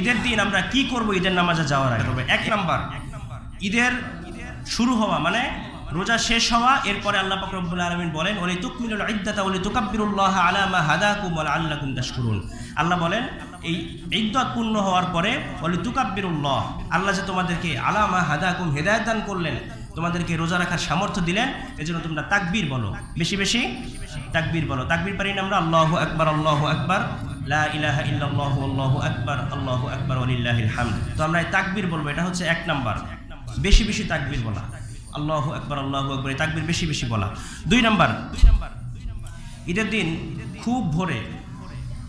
ঈদের দিন আমরা কি করব ঈদের নামাজে যাওয়ার আগে? তবে এক নাম্বার ঈদের শুরু হওয়া মানে রোজা শেষ হওয়া এরপরে আল্লাহ পাক রব্বুল আলামিন বলেন ওলি তুকমিলুল ইদ্দাতা ওলি তুকাব্বিরুল্লাহ আলা মা হাদাকুম ওয়া লাআল্লাকুম তাশকুরুন। আল্লাহ বলেন এই ইদ্দত পূর্ণ হওয়ার পরে ওলি তুকাব্বিরুল্লাহ আল্লাহ যে তোমাদেরকে আলা মা হাদাকুম হেদায়েত দান করলেন তোমাদেরকে রোজা রাখার সামর্থ্য দিলেন এজন্য তোমরা তাকবীর বলো। বেশি বেশি তাকবীর বলো। তাকবীর পারি না আমরা আল্লাহু আকবার আল্লাহু আকবার তাকবীর বলব, এটা হচ্ছে এক নাম্বার। বেশি বেশি তাকবীর বলা। আল্লাহু আকবার আল্লাহু আকবার তাকবীর বেশি বেশি বলা। দুই নাম্বার, ঈদের দিন খুব ভোরে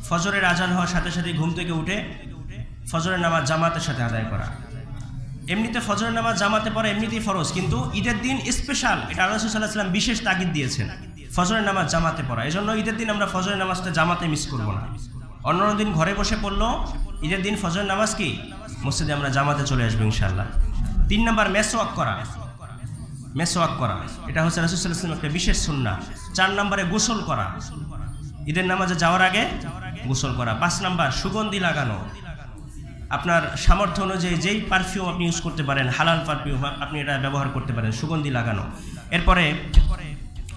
ফজরের আজান হওয়ার সাথে সাথে ঘুম থেকে উঠে ফজরের নামাজ জামাতের সাথে আদায় করা। এমনিতে ফজরের নামাজ জামাতে পড়া এমনিতেই ফরজ, কিন্তু ঈদের দিন স্পেশাল এটা আল্লাহ সাল্লাম বিশেষ তাগিদ দিয়েছেন। ফজরের নামাজ জামাতে পড়া। এই জন্য ঈদের দিন আমরা ফজরের নামাজটা জামাতে মিস করব না। অন্য দিন ঘরে বসে পড়ল। ঈদের দিন ফজরের নামাজ কি? মসজিদে আমরা জামাতে চলে আসব ইনশাল্লাহ তিন নম্বর মেসওয়াক করা। মেসওয়াক করা। এটা হচ্ছে রাসুসাল্লাহাম একটা বিশেষ সুন্না চার নম্বরে গোসল করা। ঈদের নামাজে যাওয়ার আগে গোসল করা। পাঁচ নাম্বার, সুগন্ধি লাগানো। আপনার সামর্থ্য অনুযায়ী যেই পারফিউম আপনি ইউজ করতে পারেন, হালাল পারফিউম আপনি এটা ব্যবহার করতে পারেন, সুগন্ধি লাগানো। এরপরে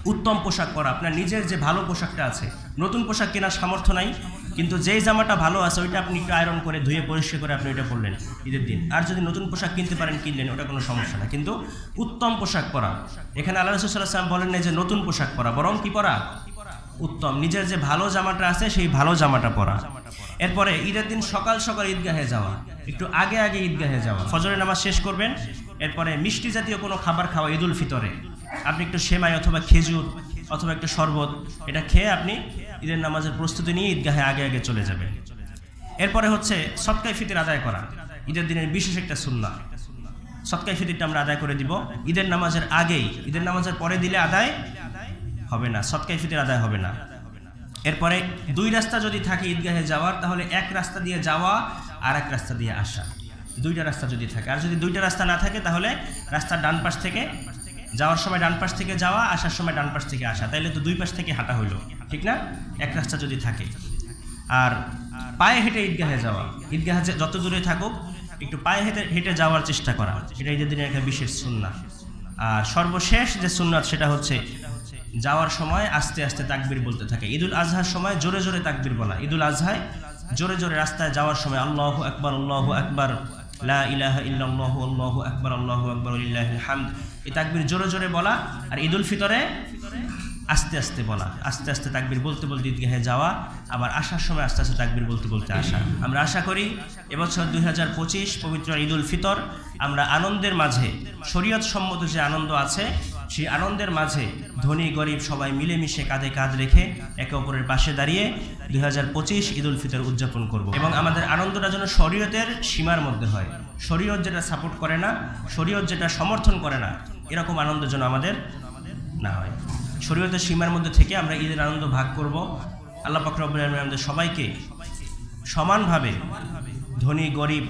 উত্তম পোশাক পরা। আপনার নিজের যে ভালো পোশাকটা আছে, নতুন পোশাক কেনার সামর্থ্য নাই। কিন্তু যেই জামাটা ভালো আছে, ওইটা আপনি একটু আয়রন করে ধুয়ে পরিষ্কার করে আপনি ওইটা পরলেন ঈদের দিন। আর যদি নতুন পোশাক কিনতে পারেন, কিনলেন, ওটা কোনো সমস্যা না। কিন্তু উত্তম পোশাক পরা। এখানে আল্লাহ রসুল্লাহাম বলেন না যে নতুন পোশাক পরা। বরং কি পরা? উত্তম। নিজের যে ভালো জামাটা আছে, সেই ভালো জামাটা পরা। এরপরে ঈদের দিন সকাল সকাল ঈদগাহে যাওয়া। একটু আগে আগে ঈদগাহে যাওয়া। ফজরের নামাজ শেষ করবেন। এরপরে মিষ্টি জাতীয় কোনো খাবার খাওয়া ঈদুল ফিতরে। আপনি একটু সেমাই অথবা খেজুর অথবা একটু শরবত, এটা খেয়ে আপনি ঈদের নামাজের প্রস্তুতি নিয়ে ঈদগাহে আগে আগে চলে যাবে। এরপরে হচ্ছে সৎকাই ফিতির আদায় করা। ঈদের দিনের বিশেষ একটা সুন্না সৎকাই ফিতিরটা আমরা আদায় করে দিব। ঈদের নামাজের আগেই, ঈদের নামাজের পরে দিলে আদায় হবে না সৎকাই ফিতির আদায় হবে না। এরপরে দুই রাস্তা যদি থাকে ঈদগাহে যাওয়ার, তাহলে এক রাস্তা দিয়ে যাওয়া আর এক রাস্তা দিয়ে আসা। দুইটা রাস্তা যদি থাকে। আর যদি দুইটা রাস্তা না থাকে, তাহলে রাস্তার ডান পাশ থেকে যাওয়ার সময় ডান পাশ থেকে যাওয়া, আসার সময় ডান পাশ থেকে আসা। তাইলে তো দুই পাশ থেকে হাঁটা হইল, ঠিক না? এক রাস্তা যদি থাকে। আর পায়ে হেঁটে ঈদগাহে যাওয়া। ঈদগাহে যত দূরে থাকুক, একটু পায়ে হেঁটে হেঁটে যাওয়ার চেষ্টা করা। এটা ঈদের দিনের একটা বিশেষ সুন্না আর সর্বশেষ যে সুন্নাত, সেটা হচ্ছে যাওয়ার সময় আস্তে আস্তে তাকবির বলতে থাকে। ঈদুল আজহার সময় জোরে জোরে তাকবির বলা। ঈদুল আজহায় জোরে জোরে রাস্তায় যাওয়ার সময় আল্লাহ আকবার আল্লাহ আকবার লা ইলাহা ইল্লাল্লাহ, আল্লাহু আকবার আল্লাহু আকবার লিল্লাহিল হামদ। এই তাকবির জোরে জোরে বলা আর ঈদুল ফিতরে আস্তে আস্তে বলা। আস্তে আস্তে তাকবির বলতে বলতে ঈদগাহে যাওয়া, আবার আসার সময় আস্তে আস্তে তাকবির বলতে বলতে আসা। আমরা আশা করি এবছর দুই হাজার পঁচিশ পবিত্র ঈদুল ফিতর আমরা আনন্দের মাঝে শরীয়ত সম্মত যে আনন্দ আছে সেই আনন্দের মাঝে ধনী গরিব সবাই মিলেমিশে কাঁধে কাঁধ রেখে একে অপরের পাশে দাঁড়িয়ে দুই হাজার পঁচিশ ঈদুল ফিতর উদযাপন করব। এবং আমাদের আনন্দটা যেন শরীয়তের সীমার মধ্যে হয়। শরীয়ত যেটা সাপোর্ট করে না, শরীয়ত যেটা সমর্থন করে না, এরকম আনন্দ যেন আমাদের না হয়। শরীয়তের সীমার মধ্যে থেকে আমরা ঈদের আনন্দ ভাগ করব। আল্লাহ পাকরবুল আমাদের সবাইকে সমানভাবে ধনী গরিব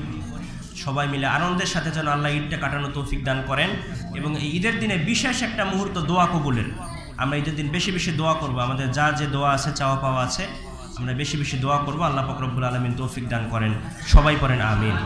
সবাই মিলে আনন্দের সাথে যেন আল্লাহ ঈদটা কাটানো তৌফিক দান করেন এবং এই ঈদের দিনে বিশেষ একটা মুহূর্ত দোয়া কবুলের। আমরা ঈদের দিন বেশি বেশি দোয়া করব। আমাদের যা যে দোয়া আছে, চাওয়া পাওয়া আছে, আমরা বেশি বেশি দোয়া করব। আল্লাহ ফকরবুল আলমিন তৌফিক দান করেন। সবাই করেন আমিন।